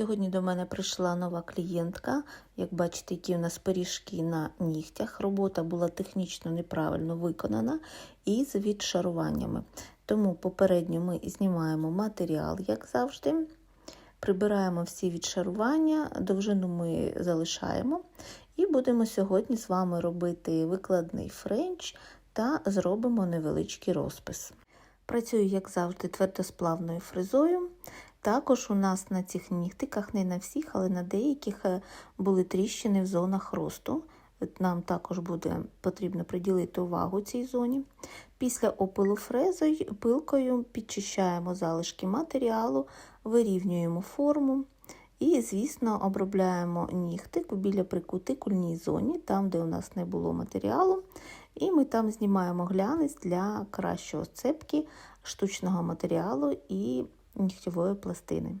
Сьогодні до мене прийшла нова клієнтка. Як бачите, які у нас пиріжки на нігтях. Робота була технічно неправильно виконана і з відшаруваннями. Тому попередньо ми знімаємо матеріал, як завжди. Прибираємо всі відшарування, довжину ми залишаємо. І будемо сьогодні з вами робити викладний френч та зробимо невеличкий розпис. Працюю, як завжди, твердосплавною фрезою. Також у нас на цих нігтиках, не на всіх, але на деяких були тріщини в зонах росту. Нам також буде потрібно приділити увагу цій зоні. Після опилу фрезою, пилкою підчищаємо залишки матеріалу, вирівнюємо форму і, звісно, обробляємо нігтик біля прикутикульній зоні, там, де у нас не було матеріалу. І ми там знімаємо глянець для кращої сцепки штучного матеріалу і нігтєвої пластини.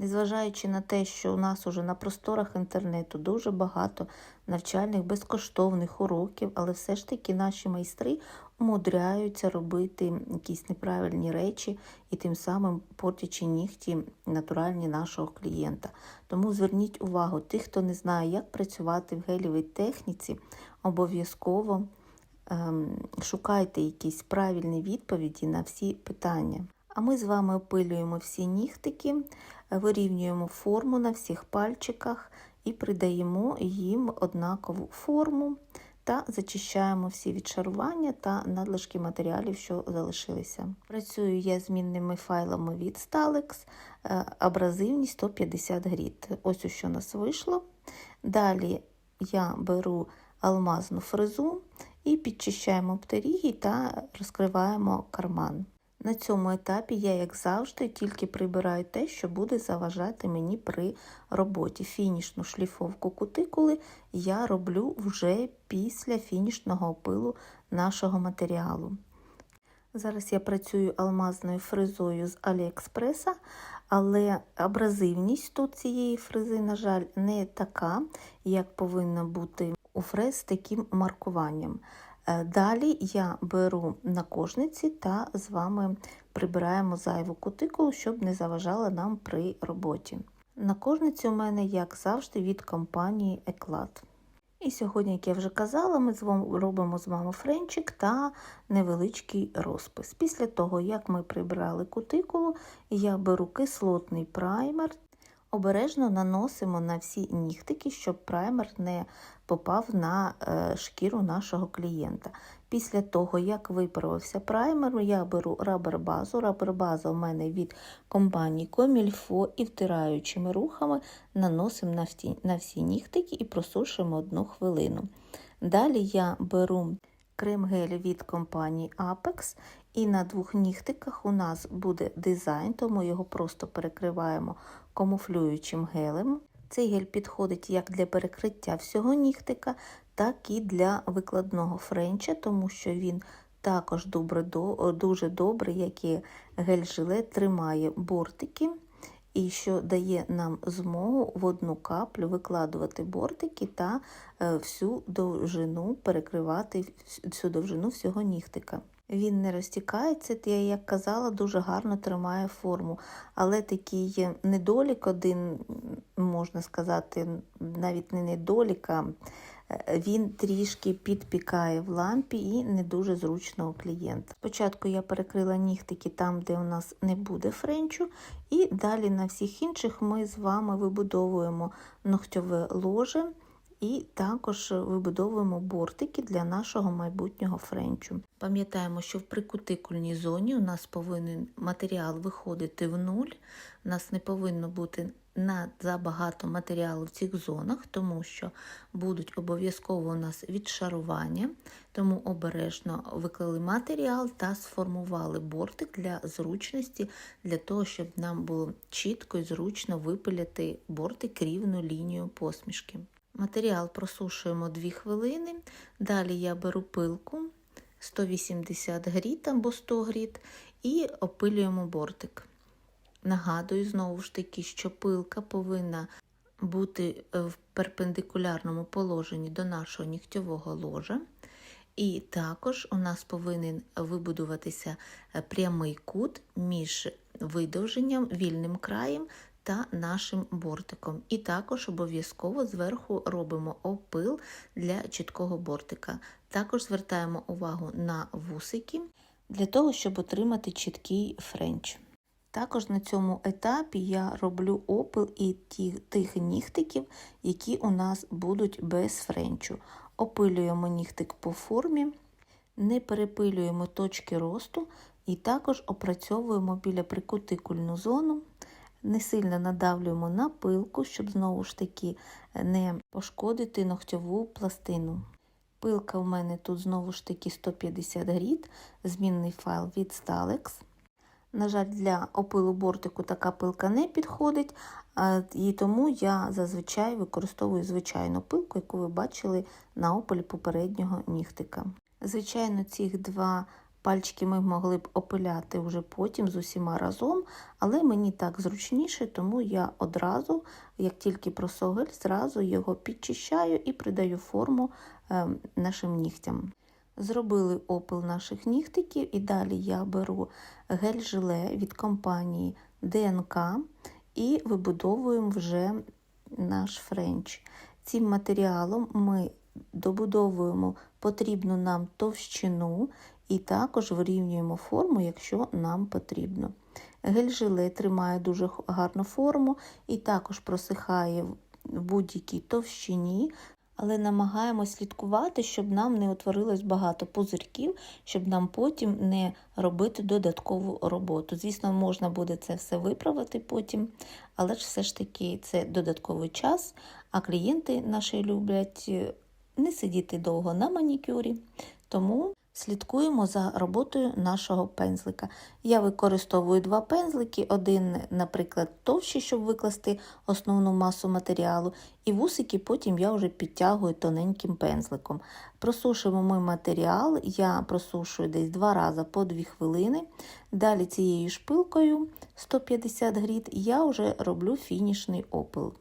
Незважаючи на те, що у нас уже на просторах інтернету дуже багато навчальних безкоштовних уроків, але все ж таки наші майстри умудряються робити якісь неправильні речі і тим самим портячи нігті натуральні нашого клієнта. Тому зверніть увагу, тих, хто не знає, як працювати в гелівій техніці, обов'язково ем, шукайте якісь правильні відповіді на всі питання. А ми з вами опилюємо всі нігтики, вирівнюємо форму на всіх пальчиках і придаємо їм однакову форму та зачищаємо всі відшарування та надлишки матеріалів, що залишилися. Працюю я змінними файлами від Stalex, абразивність 150 гріт. Ось у що нас вийшло. Далі я беру алмазну фрезу і підчищаємо птеріги та розкриваємо карман. На цьому етапі я, як завжди, тільки прибираю те, що буде заважати мені при роботі. Фінішну шліфовку кутикули я роблю вже після фінішного опилу нашого матеріалу. Зараз я працюю алмазною фрезою з Аліекспреса, але абразивність тут цієї фрези, на жаль, не така, як повинна бути у фрез з таким маркуванням. Далі я беру накожниці та з вами прибираємо зайву кутикулу, щоб не заважала нам при роботі. Накожниці у мене, як завжди, від компанії Еклад. І сьогодні, як я вже казала, ми з вами робимо з вами френчик та невеличкий розпис. Після того, як ми прибрали кутикулу, я беру кислотний праймер. Обережно наносимо на всі нігтики, щоб праймер не попав на шкіру нашого клієнта. Після того, як виправився праймер, я беру рабер-базу. Рабер-база у мене від компанії Комільфо і втираючими рухами наносимо на всі, нігтики і просушуємо одну хвилину. Далі я беру крем-гель від компанії Apex. І на двох нігтиках у нас буде дизайн, тому його просто перекриваємо камуфлюючим гелем. Цей гель підходить як для перекриття всього нігтика, так і для викладного френча, тому що він також добре, дуже добре, як і гель-жилет, тримає бортики, і що дає нам змогу в одну каплю викладувати бортики та всю довжину перекривати всю довжину всього нігтика. Він не розтікається, я, як казала, дуже гарно тримає форму. Але такий недолік один, можна сказати, навіть не недолік, а він трішки підпікає в лампі і не дуже зручно у клієнта. Спочатку я перекрила нігтики там, де у нас не буде френчу, і далі на всіх інших ми з вами вибудовуємо ногтьове ложе. І також вибудовуємо бортики для нашого майбутнього френчу. Пам'ятаємо, що в прикутикульній зоні у нас повинен матеріал виходити в нуль, у нас не повинно бути забагато матеріалу в цих зонах, тому що будуть обов'язково у нас відшарування, тому обережно виклали матеріал та сформували бортик для зручності, для того, щоб нам було чітко і зручно випиляти бортик рівну лінію посмішки. Матеріал просушуємо 2 хвилини. Далі я беру пилку 180 гріт або 100 гріт і опилюємо бортик. Нагадую, знову ж таки, що пилка повинна бути в перпендикулярному положенні до нашого нігтьового ложа. І також у нас повинен вибудуватися прямий кут між видовженням, вільним краєм та нашим бортиком. І також обов'язково зверху робимо опил для чіткого бортика. Також звертаємо увагу на вусики для того, щоб отримати чіткий френч. Також на цьому етапі я роблю опил і ті, тих нігтиків, які у нас будуть без френчу. Опилюємо нігтик по формі, не перепилюємо точки росту і також опрацьовуємо біля прикутикульну зону. Не сильно надавлюємо на пилку, щоб знову ж таки не пошкодити ногтьову пластину. Пилка в мене тут знову ж таки 150 гріт, змінний файл від Stalex. На жаль, для опилу бортику така пилка не підходить, і тому я зазвичай використовую звичайну пилку, яку ви бачили на опилі попереднього нігтика. Звичайно, цих два пальчики ми могли б опиляти вже потім з усіма разом, але мені так зручніше, тому я одразу, як тільки просогель, зразу його підчищаю і придаю форму нашим нігтям. Зробили опил наших нігтиків, і далі я беру гель-желе від компанії ДНК і вибудовуємо вже наш френч. Цим матеріалом ми добудовуємо потрібну нам товщину і також вирівнюємо форму, якщо нам потрібно. Гель-желе тримає дуже гарну форму і також просихає в будь-якій товщині, але намагаємось слідкувати, щоб нам не утворилось багато пузирків, щоб нам потім не робити додаткову роботу. Звісно, можна буде це все виправити потім, але ж все ж таки це додатковий час, а клієнти наші люблять не сидіти довго на манікюрі. Тому слідкуємо за роботою нашого пензлика. Я використовую два пензлики, один, наприклад, товщий, щоб викласти основну масу матеріалу, і вусики потім я вже підтягую тоненьким пензликом. Просушуємо ми матеріал, я просушую десь два рази по 2 хвилини. Далі цією шпилкою 150 гріт я вже роблю фінішний опил.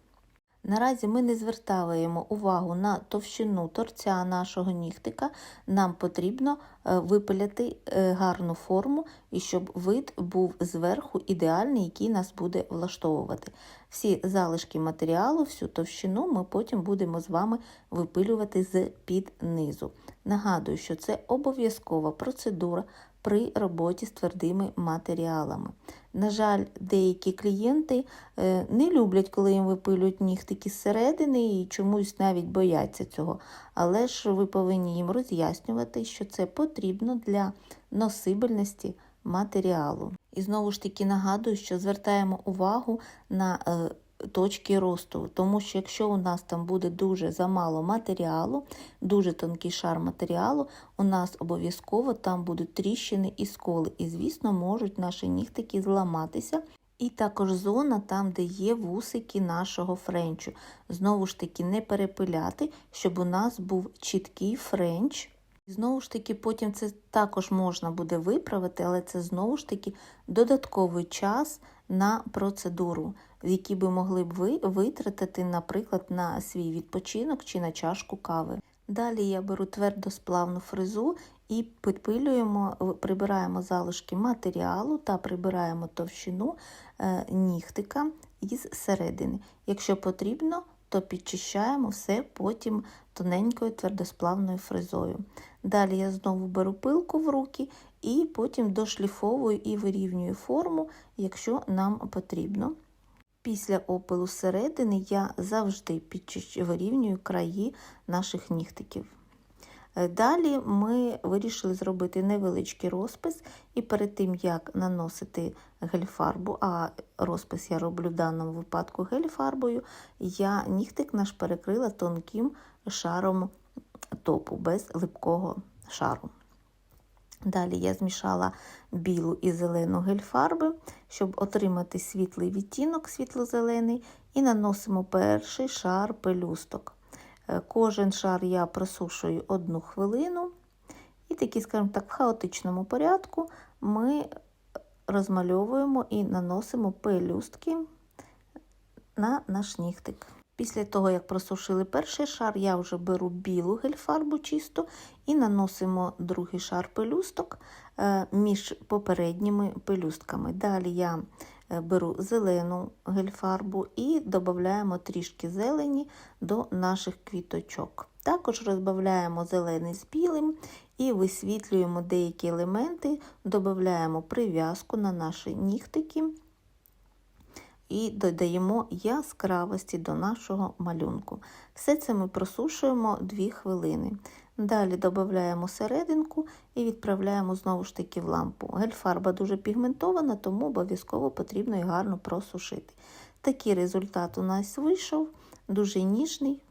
Наразі ми не звертаємо увагу на товщину торця нашого нігтика. Нам потрібно випиляти гарну форму і щоб вид був зверху ідеальний, який нас буде влаштовувати. Всі залишки матеріалу, всю товщину ми потім будемо з вами випилювати з під низу. Нагадую, що це обов'язкова процедура при роботі з твердими матеріалами. На жаль, деякі клієнти не люблять, коли їм випилюють нігтики зсередини і чомусь навіть бояться цього. Але ж ви повинні їм роз'яснювати, що це потрібно для носибельності матеріалу. І знову ж таки нагадую, що звертаємо увагу на точки росту, тому що якщо у нас там буде дуже замало матеріалу, дуже тонкий шар матеріалу, у нас обов'язково там будуть тріщини і сколи, і, звісно, можуть наші нігтики зламатися. І також зона там, де є вусики нашого френчу. Знову ж таки, не перепиляти, щоб у нас був чіткий френч. Знову ж таки, потім це також можна буде виправити, але це знову ж таки додатковий час на процедуру, в якій би могли б ви витратити, наприклад, на свій відпочинок чи на чашку кави. Далі я беру твердосплавну фрезу і підпилюємо, прибираємо залишки матеріалу та прибираємо товщину нігтика із середини. Якщо потрібно, то підчищаємо все потім тоненькою твердосплавною фрезою. Далі я знову беру пилку в руки і потім дошліфовую і вирівнюю форму, якщо нам потрібно. Після опилу зсередини я завжди вирівнюю краї наших нігтиків. Далі ми вирішили зробити невеличкий розпис, і перед тим, як наносити гель-фарбу, а розпис я роблю в даному випадку гель-фарбою, я нігтик наш перекрила тонким шаром топу без липкого шару. Далі я змішала білу і зелену гель-фарби, щоб отримати світлий відтінок, світло-зелений, і наносимо перший шар пелюсток. Кожен шар я просушую одну хвилину, і такі, скажімо так, в хаотичному порядку ми розмальовуємо і наносимо пелюстки на наш нігтик. Після того, як просушили перший шар, я вже беру білу гель-фарбу чисту і наносимо другий шар пелюсток між попередніми пелюстками. Далі я е, беру зелену гельфарбу і додаємо трішки зелені до наших квіточок. Також розбавляємо зелений з білим і висвітлюємо деякі елементи, додаємо прив'язку на наші нігтики і додаємо яскравості до нашого малюнку. Все це ми просушуємо 2 хвилини. Далі додаємо серединку і відправляємо знову ж таки в лампу. Гель-фарба дуже пігментована, тому обов'язково потрібно і гарно просушити. Такий результат у нас вийшов, дуже ніжний,